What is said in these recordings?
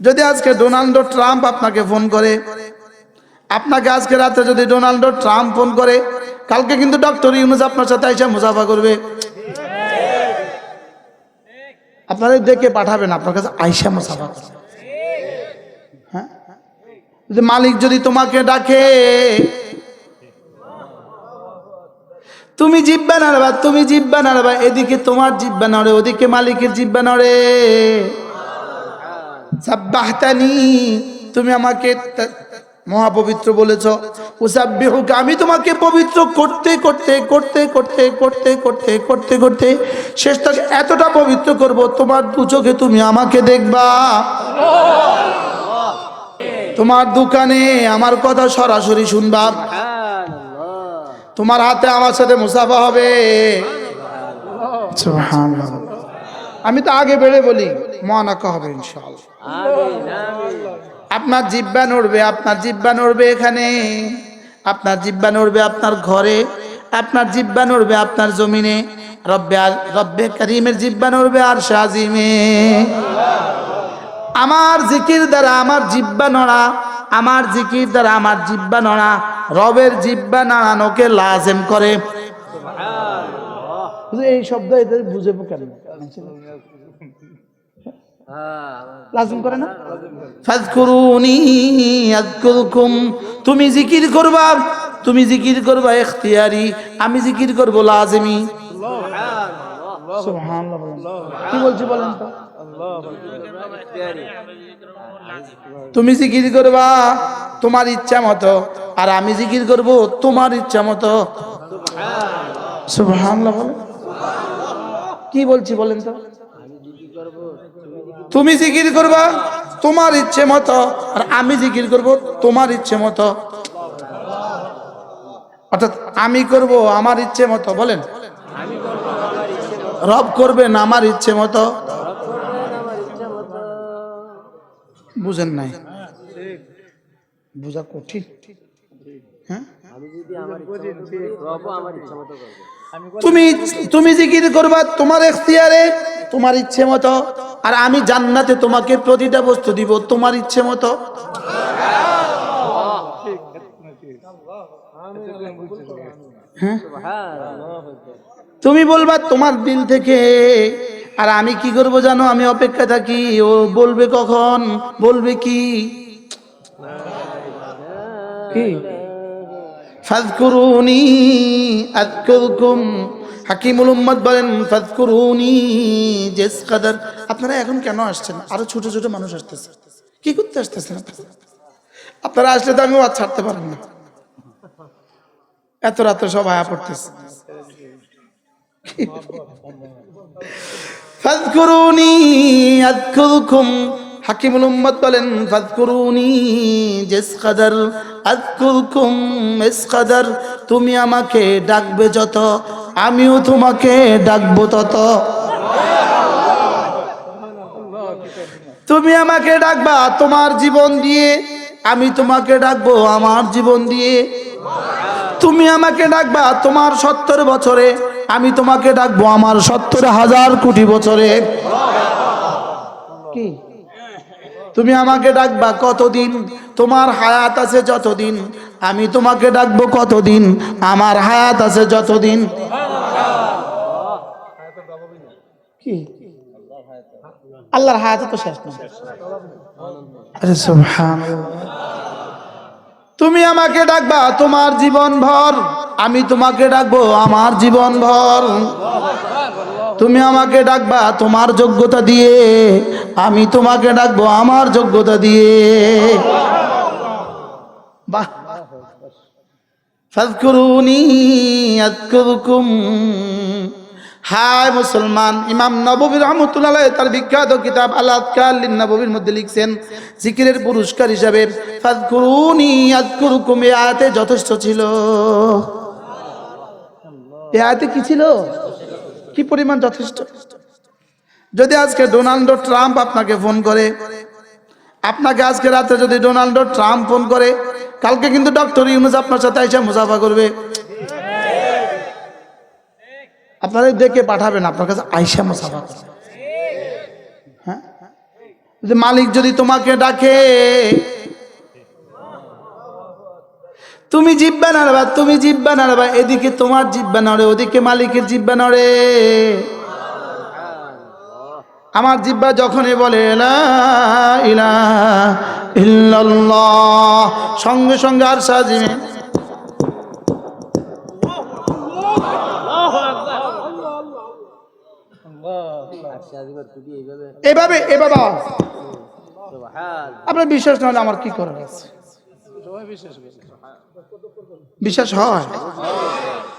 যদি আজকে Donald Trump আপনাকে ফোন করে, আপনাকে আজকে রাতে যদি ডোনাল্ড ট্রাম্প ফোন করে, কালকে কিন্তু ডক্টর ইউনুস আপনার সাথে এসে মুসাফা করবে। আপনাদের দেখে পাঠাবেন, আপনার কাছে আইসা মুসাফা করবে। হ্যাঁ? মালিক যদি তোমাকে ডাকে, তুমি জিব্বা নাড়বা, তুমি জিব্বা নাড়বা, এদিকে তোমার জিব্বা নড়ে, ওদিকে মালিকের জিব্বা নড়ে। সাব্বাহতানি তুমি আমাকে মহাপবিত্র বলেছ। উসাব্বিহুক আমি তোমাকে পবিত্র করতে করতে করতে করতে করতে করতে করতে করতে শেষ তক এতটা পবিত্র করব তোমার দু চোখে তুমি আমাকে দেখবা। তোমার দোকানে আমার কথা সরাসরি শুনবা। তোমার হাতে আমার সাথে মুসাফা হবে। সুবহানাল্লাহ। আমি তো আগে বেড়ে বলি মহানাকা হবে ইনশাআল্লাহ। আপনার জিব্বা নড়বে, আপনার জিব্বা নড়বে এখানে, আপনার জিব্বা নড়বে আপনার ঘরে, আপনার জিব্বা নড়বে আপনার জমিনে, রব্বে রব্বে করিমের জিব্বা নড়বে আর সাজিমে আমার জিকির দ্বারা আমার জিব্বা নড়া, আমার জিকির দ্বারা আমার জিব্বা নড়া, রবের জিব্বা নাড়ানোকে লাজেম করে। এই শব্দ এদের বুঝে কেন? লাজম করে না? ফাজকুরুনি আযকুরকুম। তুমি জিকির করবা তুমি জিকির করবা ইখতিয়ারি আমি জিকির করব লাজিমি। কি বলছি বলেন তো? তুমি জিকির করবা তোমার ইচ্ছা মতো আর আমি জিকির করব তোমার ইচ্ছা মতো। সুবহানাল্লাহ বলেন। কি বলছি বলেন তো? তুমি জিকির করবা তোমার ইচ্ছে মতো আর আমি জিকির করব তোমার ইচ্ছে মতো। অর্থাৎ আমি করব আমার ইচ্ছে মতো বলেন। রব করবেন আমার ইচ্ছে মতো। বুঝেন নাই? বুঝা কঠিন। হ্যাঁ তুমি তুমি জিকির করবা, তোমার এখতিয়ারে, তোমার ইচ্ছে মতো। আর আমি জান্নাতে তোমাকে প্রতিটা বস্তু দিব, তোমার ইচ্ছে মতো। হ্যাঁ? তুমি বলবা, তোমার দিল থেকে। আর আমি কি করব জানো? আমি অপেক্ষা থাকি। ও বলবে কখন? বলবে কি? কি? ফাজকুরুনি আযকুরকুম। হাকিমুল উম্মত বলেন, ফাজকুরুনি জেস কাদার আপনারা এখন কেন আসছেন? আরও ছোট ছোট মানুষ আসতেছে। কি করতে আসতেছেন আপনারা? আসলে তো আমি ওয়াজ ছাড়তে পারেন না। এত রাতে সব আয়া পড়তেছে। ফাজকুরুনি আযকুরকুম। হাকিমুল উম্মত বলেন ফাজকুরুনি জেস কাদার আযকুরকুম ইস কাদার তুমি আমাকে ডাকবে যত, আমিও তোমাকে ডাকবো তত। তুমি আমাকে ডাকবা তোমার জীবন দিয়ে, আমি তোমাকে ডাকবো আমার জীবন দিয়ে। তুমি আমাকে ডাকবা তোমার সত্তর বছরে, আমি তোমাকে ডাকবো আমার সত্তর হাজার কোটি বছরে। কি? তুমি আমাকে ডাকবা কতদিন? তোমার হায়াত আছে যতদিন? আমি তোমাকে ডাকবো কতদিন? আমার হায়াত আছে যতদিন? কি? আল্লাহর হায়াত তো শেষ না আরে তুমি আমাকে ডাকবা তোমার জীবন ভর। আমি তোমাকে ডাকবো আমার জীবন ভর। তুমি আমাকে ডাকবা তোমার যোগ্যতা দিয়ে। আমি তোমাকে ডাকবো আমার যোগ্যতা দিয়ে। বাহ হায় মুসলমান, ইমাম নববী রহমতুল্লাহ তার বিখ্যাত কিতাব আল আজকার লিন নববীর মধ্যে লিখছেন, জিকিরের পুরস্কার হিসাবে এই আয়াতে যথেষ্ট ছিল। এই আয়াতে কি ছিল? কি পরিমাণ যথেষ্ট? যদি আজকে ডোনাল্ড ট্রাম্প আপনাকে ফোন করে, আপনাকে আজকে রাতে যদি ডোনাল্ড ট্রাম্প ফোন করে, কালকে কিন্তু ডক্টর ইউনুস আপনার সাথে এসে মুসাফা করবে। আপনাদের দেখে পাঠাবেন, আপনার কাছে আইসা মুসাফা করবে। হ্যাঁ? মালিক যদি তোমাকে ডাকে, তুমি জিব্বা নাড়বা, তুমি জিব্বা নাড়বা, এদিকে তোমার জিব্বা নড়ে, ওদিকে মালিকের জিব্বা নড়ে। আমার জিব্বা যখনই বলে সঙ্গে সঙ্গে আর সাজিমে এভাবে এভাবে আওয়াজ। আপনার বিশ্বাস না আমার কি করার আছে বিশ্বাস হয়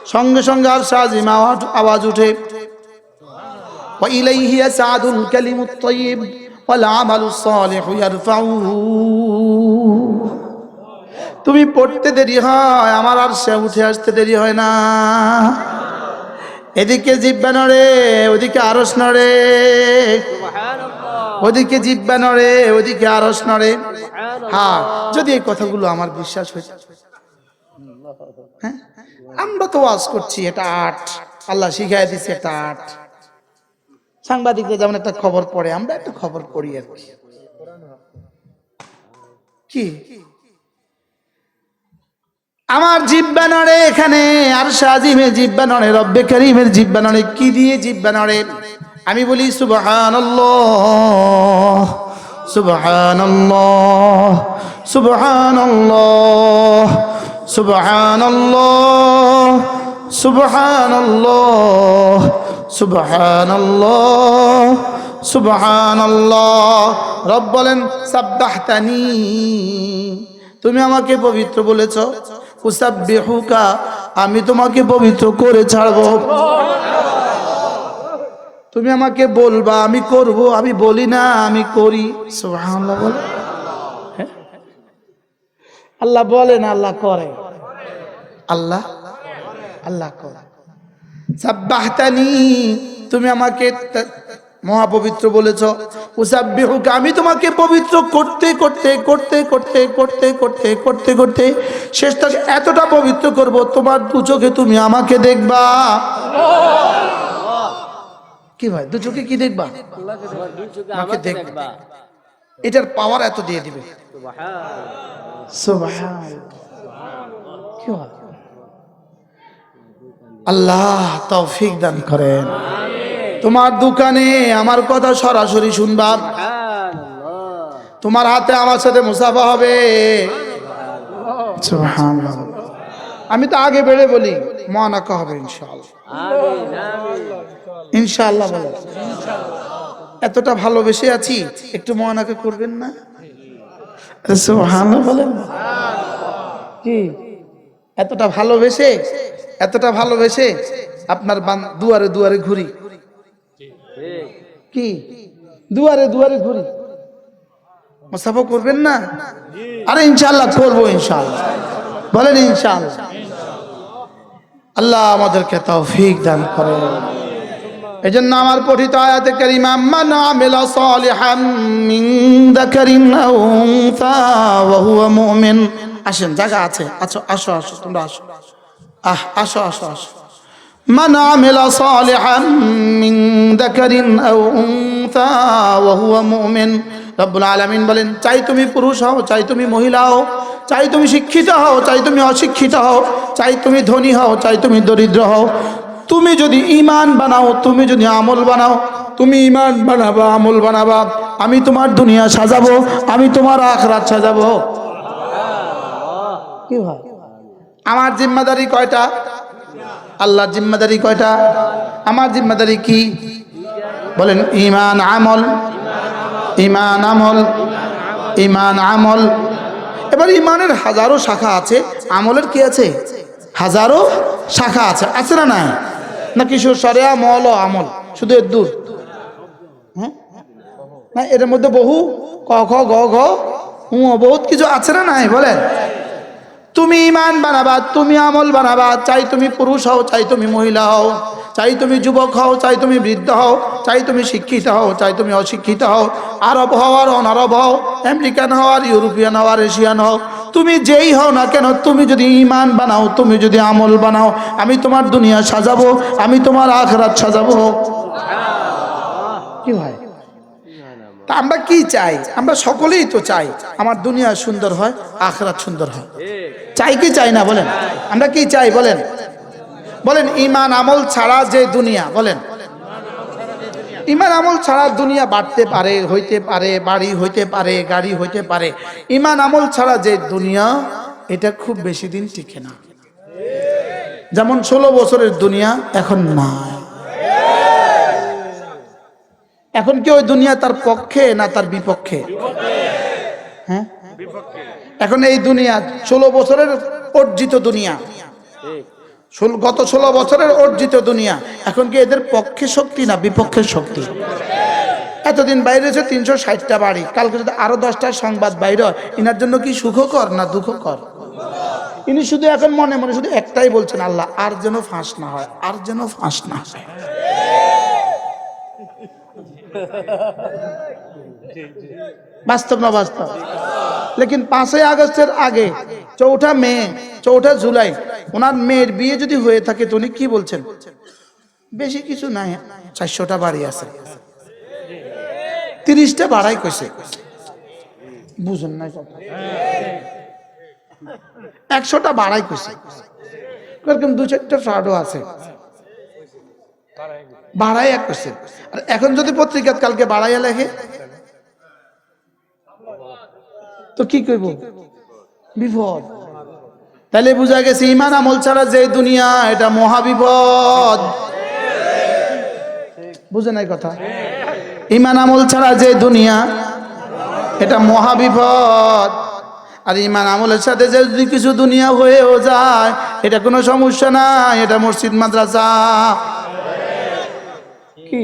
সঙ্গে সঙ্গে আর সাজিম আওয়াজ আওয়াজ উঠে وإليه يسعد الكلم الطيب والعمل الصالح يرفعه তুমি পড়তে দেরি হয় আমার আর সে উঠে আসতে দেরি হয় না এদিকে জিব্বা নড়ে ওদিকে আরস নড়ে ওদিকে জিব্বা নড়ে ওদিকে আরস নড়ে হ্যাঁ যদি এই কথাগুলো আমার বিশ্বাস হয়ে যায় হ্যাঁ আমরা তো ওয়াজ করছি এটা আট আল্লাহ শিখাই দিচ্ছে এটা আট সাংবাদিকরা যেমন একটা খবর পড়ে, আমরা একটা খবর পড়ি আর কি। আমার জিব্বা নড়ে এখানে, আর সাজিমে জিব্বা নড়ে রব্বে করিমের জিব্বা নড়ে কি দিয়ে জিব্বা নড়ে আমি বলি, সুবহানাল্লাহ সুবহানাল্লাহ সুবহানাল্লাহ সুবহানাল্লাহ সুবহানাল্লাহ। রব বলেন, সাব্বাহতানি। তুমি আমাকে পবিত্র বলেছ, উসাব্বিহুকা। আমি তোমাকে পবিত্র করে ছাড়বো। তুমি আমাকে বলবা, আমি করব, আমি বলি না, আমি করি। সুবহানাল্লাহ বল। হ্যাঁ? আল্লাহ বলে না, আল্লাহ করে। আল্লাহ? আল্লাহ করে। সাব্বাহতানি তুমি আমাকে মহাপবিত্র বলেছ। উসাব্বিহুকা আমি তোমাকে পবিত্র করতে করতে করতে করতে করতে করতে করতে করতে শেষটা এতটা পবিত্র করব তোমার দু চোখে তুমি আমাকে দেখবা। কি ভাই দু চোখে কি দেখবা? আমাকে দেখবা। এটার পাওয়ার এত দিয়ে দিবে। কি হয় আল্লাহ তৌফিক দান করেন। তোমার দোকানে আমার কথা সরাসরি শুনবা। তোমার হাতে আমার সাথে মুসাফা হবে। আমি তো আগে বেড়ে বলি, মহানাকা হবে ইনশাল্লাহ ইনশাল্লাহ বলে। এতটা ভালোবেসে আছি, একটু মহানাকা করবেন না? বলেন। কি? এতটা ভালোবেসে এতটা ভালোবেসে আপনার দুয়ারে দুয়ারে ঘুরি। কি? দুয়ারে দুয়ারে ঘুরি। মুসাফা করবেন না? আরে ইনশাআল্লাহ করব ইনশাআল্লাহ। বলেন ইনশাআল্লাহ। আল্লাহ আমাদেরকে তৌফিক দান করে এই জন্য আমার পঠিত আয়াতে কারিমা মান আমিলা সালিহান মিন যাকারিন উনসা ওয়া হুয়া মুমিন। আসেন, জায়গা আছে। আছো, আসো আসো, তোমরা আসো। আহ আসো আসো আসো من عمل صالحا من ذكر أو أنثى وهو مؤمن রব্বুল আলামিন বলেন চাই তুমি পুরুষ হও চাই তুমি মহিলা হও চাই তুমি শিক্ষিত হও চাই তুমি অশিক্ষিত হও চাই তুমি ধনী হও চাই তুমি দরিদ্র হও তুমি যদি ইমান বানাও তুমি যদি আমল বানাও তুমি ইমান বানাবা আমল বানাবা আমি তোমার দুনিয়া সাজাবো আমি তোমার আখরাত সাজাবো কি হয় আমার জিম্মাদারি কয়টা? আল্লাহর জিম্মাদারি কয়টা? আমার জিম্মাদারি কি? বলেন ইমান আমল। ইমান আমল। ইমান আমল। এবার ইমানের হাজারো শাখা আছে, আমলের কি আছে? হাজারো শাখা আছে আছে না নাই? না কিশোর সরেয়া মল আমল, শুধু এর দূর? হ্যাঁ? না, এর মধ্যে বহু, ক, খ, গ, ঘ বহুত কিছু আছে না নাই? বলেন। তুমি ইমান বানাবা, তুমি আমল বানাবা, চাই তুমি পুরুষ হও, চাই তুমি মহিলা হও, চাই তুমি যুবক হও, চাই তুমি বৃদ্ধ হও, চাই তুমি শিক্ষিত হও, চাই তুমি অশিক্ষিত হও, আরব হও আর অনারব হও, আমেরিকান হও আর ইউরোপিয়ান হও আর এশিয়ান হও, তুমি যেই হও না কেন, তুমি যদি ইমান বানাও, তুমি যদি আমল বানাও, আমি তোমার দুনিয়া সাজাবো, আমি তোমার আখরাত সাজাবো। কি ভাই? তা আমরা কি চাই? আমরা সকলেই তো চাই আমার দুনিয়া সুন্দর হয়, আখরাত সুন্দর হয়। চাই কি চাই না বলেন? আমরা কি চাই বলেন? বলেন, ইমান আমল ছাড়া যে দুনিয়া, বলেন। ইমান আমল ছাড়া দুনিয়া বাড়তে পারে, হইতে পারে, বাড়ি হইতে পারে, গাড়ি হইতে পারে। ইমান আমল ছাড়া যে দুনিয়া, এটা খুব বেশি দিন টিকে না। যেমন ষোলো বছরের দুনিয়া এখন নাই। এখন কি ওই দুনিয়া তার পক্ষে না তার বিপক্ষে? হ্যাঁ? এখন এই দুনিয়া ষোলো বছরের অর্জিত দুনিয়া। গত ষোলো বছরের অর্জিত দুনিয়া। এখন কি এদের পক্ষে শক্তি না বিপক্ষের শক্তি? এতদিন বাইরে হচ্ছে তিনশো ষাটটা বাড়ি, কালকে যদি আরও দশটা সংবাদ বাইরে ইনার জন্য কি সুখকর না দুঃখকর? ইনি শুধু এখন মনে মনে শুধু একটাই বলছেন, আল্লাহ, আর যেন ফাঁস না হয়, আর যেন ফাঁস না হয়। বাস্তব না বাস্তব? লেকিন পাঁচই আগস্টের আগে, চৌঠা মে, চৌঠা জুলাই, ওনার মেয়ের বিয়ে যদি হয়ে থাকে তো উনি কি বলছেন? বেশি কিছু নাই, চারশোটা বাড়ি আছে। তিরিশটা বাড়াই কইছে। বুঝুন কথা একশোটা বাড়াই কইছে। এরকম দু চারটা ফ্রাডও আছে। বাড়াই এক আর এখন যদি পত্রিকা কালকে বাড়াইয়া লেখে? তো কি করব বিপদ। তাহলে বোঝা গেছে, ইমান আমল ছাড়া যে দুনিয়া, এটা মহাবিপদ বুঝে নাই কথা? ইমান আমল ছাড়া যে দুনিয়া, এটা মহাবিপদ আর ইমান আমলের সাথে যে যদি কিছু দুনিয়া হয়েও যায়, এটা কোনো সমস্যা নাই, এটা মসজিদ, মাদ্রাসা। কি?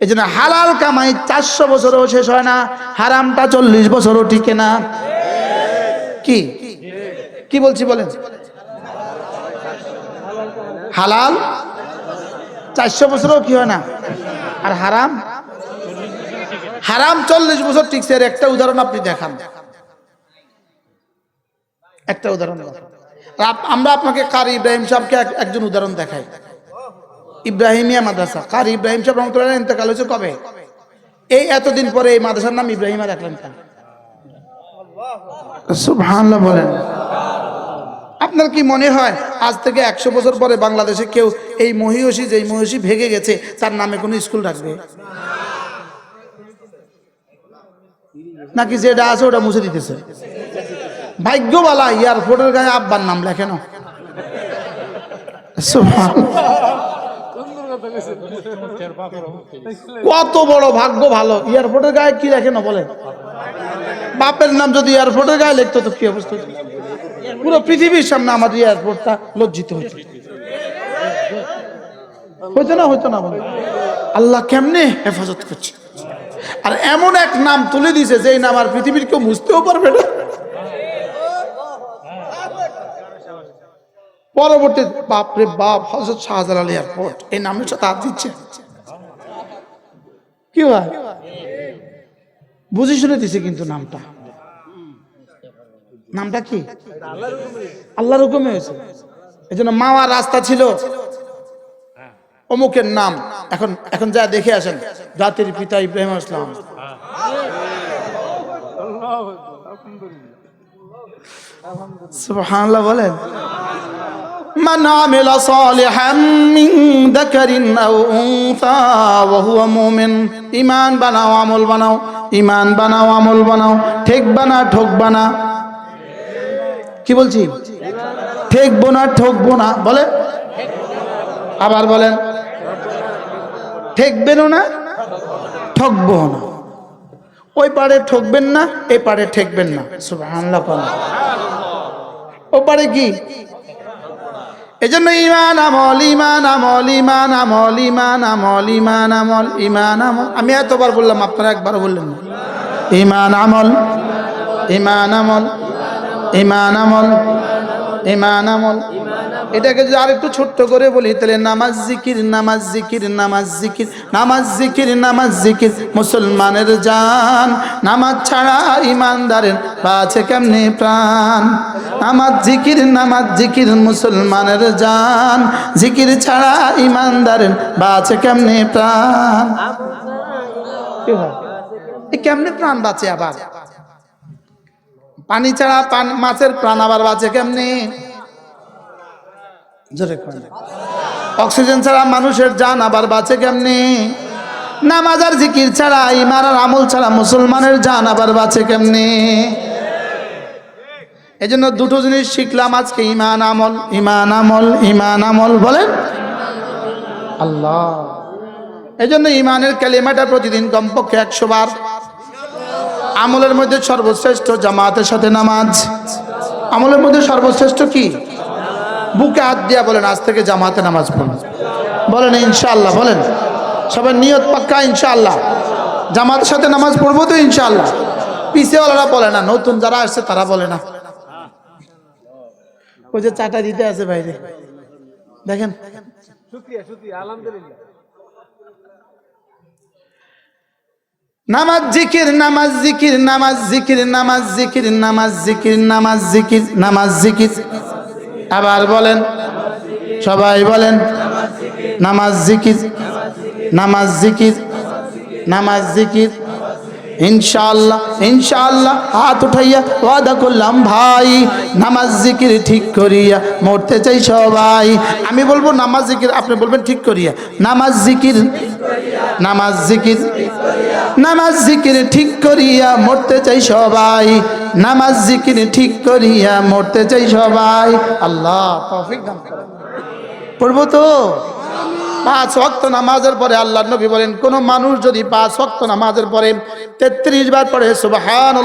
এই জন্য হালাল কামাই চারশো বছরও শেষ হয় না হারামটা চল্লিশ বছরও টিকে না। কি? কি বলছি বলেন? হালাল চারশো বছরও কি হয় না? আর হারাম? হারাম চল্লিশ বছর টিকছে। এর একটা উদাহরণ আপনি দেখান। একটা উদাহরণ আমরা আপনাকে কারি ইব্রাহিম সাহেবকে এক- একজন উদাহরণ দেখাই। ইব্রাহিমিয়া মাদ্রাসা। কার ইব্রাহিম সাহেব রহমতুল্লাহ ইন্তেকাল হয়েছে কবে? এই এতদিন পরে এই মাদ্রাসার নাম ইব্রাহিমা রাখলেন কেন? বলেন। আপনার কি মনে হয় আজ থেকে একশো বছর পরে বাংলাদেশে কেউ এই মহিষী, যেই মহিষী ভেঙে গেছে, তার নামে কোনো স্কুল রাখবে? নাকি যেটা আছে ওটা মুছে দিতেছে? ভাগ্যবালা এয়ারপোর্টের গায়ে আব্বার নাম লেখেন। কত বড় ভাগ্য ভালো। এয়ারপোর্টের গায়ে কি লেখে না বলে বাপের নাম যদি এয়ারপোর্টের গায়ে লিখতো তো কি অবস্থা পুরো পৃথিবীর সামনে আমাদের এয়ারপোর্টটা লজ্জিত হতো হইতো না হইতো না বলে আল্লাহ কেমনে হেফাজত করছে? আর এমন এক নাম তুলে দিছে যে নাম আর পৃথিবীর কেউ বুঝতেও পারবে না। পরবর্তী বাপরে বাপ হজরত শাহজালাল এয়ারপোর্ট। এই নামের হাত দিচ্ছে। কি হয়? বুঝে শুনে দিছে কিন্তু নামটা। নামটা কি? আল্লাহর হুকুমে হয়েছে। এই জন্য মাওয়ার রাস্তা ছিল। অমুকের নাম। এখন এখন যা দেখে আসেন, জাতির পিতা ইব্রাহিম ইসলাম সুবহানাল্লাহ বলেন। من عمل صالحا من ذكر أو أنثى وهو مؤمن ইমান বানাও আমল বানাও ইমান বানাও আমল বানাও ঠেক বানা ঠোক বানা কি বলছি ঠেকবো না ঠকবো না বলে আবার বলেন ঠেকবেনও না ঠকবো না ওই পারে ঠকবেন না এই পারে ঠেকবেন না সুবহানাল্লাহ বলেন। ও পারে কি এজন্য ইমান আমল ইমান আমল ইমান আমল ইমান আমল ইমান আমল ইমান আমল আমি এতবার বললাম, আপনারা একবার বললেন। ইমান আমল ইমান আমল ইমান আমল ইমান আমল এটাকে যদি আরেকটু ছোট্ট করে বলি, তাহলে নামাজ জিকির নামাজ জিকির নামাজ জিকির নামাজ জিকির নামাজ জিকির। মুসলমানের জান, নামাজ ছাড়া ইমানদারের আছে কেমনে প্রাণ? নামাজ জিকির নামাজ জিকির, মুসলমানের জান। জিকির ছাড়া ইমানদারের বাঁচে কেমনে প্রাণ? কেমনে প্রাণ বাঁচে আবার? পানি ছাড়া মাছের প্রাণ আবার বাঁচে কেমনে? জোরে। অক্সিজেন ছাড়া মানুষের জান আবার বাঁচে কেমনি? নামাজ আর জিকির ছাড়া ইমান আর আমল ছাড়া মুসলমানের জান আবার বাঁচে কেমনি? এই জন্য দুটো জিনিস শিখলাম আজকে ইমান আমল ইমান আমল ইমান আমল বলেন? আল্লাহ। এই জন্য ইমানের ক্যালিমাটা প্রতিদিন কমপক্ষে একশো বার। আমলের মধ্যে সর্বশ্রেষ্ঠ জামাতের সাথে নামাজ। আমলের মধ্যে সর্বশ্রেষ্ঠ কি? বুকে হাত দিয়া বলেন আজ থেকে জামাতে নামাজ পড়ুন বলেন ইনশাআল্লাহ। বলেন সবাই নিয়ত পাক্কা ইনশাআল্লাহ। জামাতের সাথে নামাজ পড়ব তো ইনশাআল্লাহ। পিছেওয়ালারা বলে না নতুন যারা আসছে তারা বলে না। ওই যে চাটা দিতে আছে বাইরে। দেখেন। নামাজ জিকির নামাজ জিকির নামাজ জিকির নামাজ জিকির নামাজ জিকির নামাজ জিকির নামাজ জিকির। আবার বলেন সবাই বলেন নামাজ জিকির নামাজ জিকির নামাজ জিকির। ইনশাআল্লাহ ইনশাআল্লাহ, হাত উঠাইয়া ওয়াদা করলাম, ভাই, নামাজ জিকির ঠিক করিয়া মরতে চাই সবাই। আমি বলব, নামাজ জিকির, আপনি বলবেন ঠিক করিয়া। নামাজ জিকির নামাজ জিকির নামাজ জিকির ঠিক করিয়া মরতে চাই সবাই। নামাজ জিকির ঠিক করিয়া মরতে চাই সবাই। আল্লাহ, তৌফিক দান। পড়ব তো? পাঁচ ওয়াক্ত নামাজের পরে আল্লাহ নবী বলেন, কোন মানুষ যদি পাঁচ ওয়াক্ত নামাজের পরে তেত্রিশ বার পড়ে সুবাহান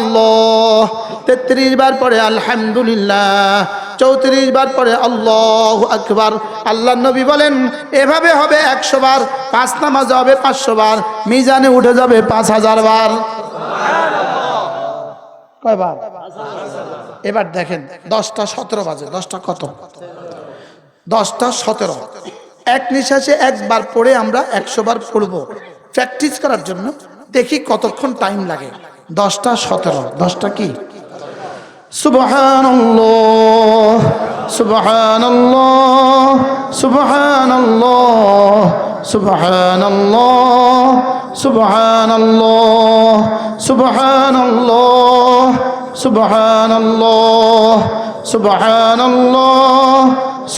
তেত্রিশ বার পড়ে, আলহামদুলিল্লাহ, চৌত্রিশ বার পরে আল্লাহ আকবার আল্লাহ নবী বলেন, এভাবে হবে একশো বার, পাঁচ নামাজে হবে পাঁচশো বার, মিজানে উঠে যাবে পাঁচ হাজার বার। কয়বার? এবার দেখেন, দশটা সতেরো বাজে, দশটা কত? দশটা সতেরো। এক নিঃশ্বাসে একবার পড়ে আমরা একশো বার পড়ব। প্র্যাকটিস করার জন্য দেখি কতক্ষণ টাইম লাগে। দশটা সতেরো। দশটা কি? সুবহানাল্লাহ সুবহানাল্লাহ সুবহানাল্লাহ সুবহানাল্লাহ।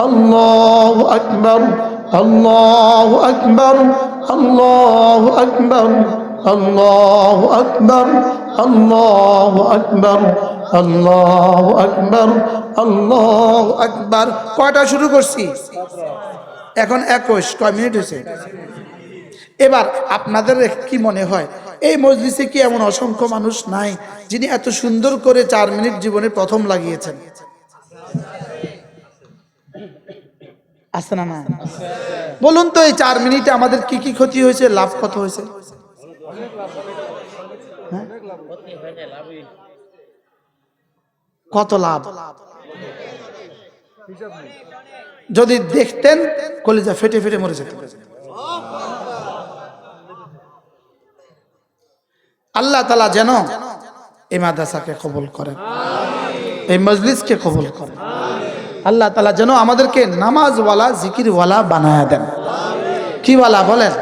الله أكبر الله أكبر الله أكبر الله أكبر الله أكبر الله أكبر الله أكبر কয়টা শুরু করছি এখন একুশ কয় মিনিট হয়েছে এবার আপনাদের কি মনে হয় এই মজলিসে কি এমন অসংখ্য মানুষ নাই যিনি এত সুন্দর করে চার মিনিট জীবনে প্রথম লাগিয়েছেন আছে না না বলুন তো, এই চার মিনিটে আমাদের কি কি ক্ষতি হয়েছে, লাভ কত হয়েছে? হ্যাঁ? কত লাভ? যদি দেখতেন, কলিজা ফেটে ফেটে মরে যেত। আল্লাহ তালা যেন এই মাদ্রাসাকে কবুল করেন, এই মজলিসকে কবুল করেন। আল্লাহ তালা যেন আমাদেরকে নামাজওয়ালা, জিকিরওয়ালা বানায় দেন। কিওয়ালা বলেন?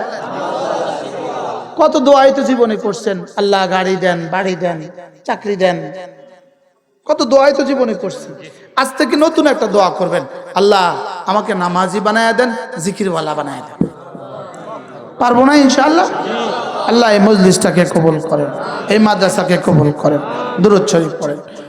কত দোয়াই তো জীবনে করছেন। আল্লাহ গাড়ি দেন, বাড়ি দেন, চাকরি দেন। কত দোয়াই তো জীবনে করছি আজ থেকে নতুন একটা দোয়া করবেন। আল্লাহ আমাকে নামাজি বানায় দেন, জিকিরওয়ালা বানায় দেন। পারব না ইনশাআল্লাহ? আল্লাহ এই মজলিসটাকে কবুল করেন, এই মাদ্রাসাকে কবুল করেন শরীফ পড়েন।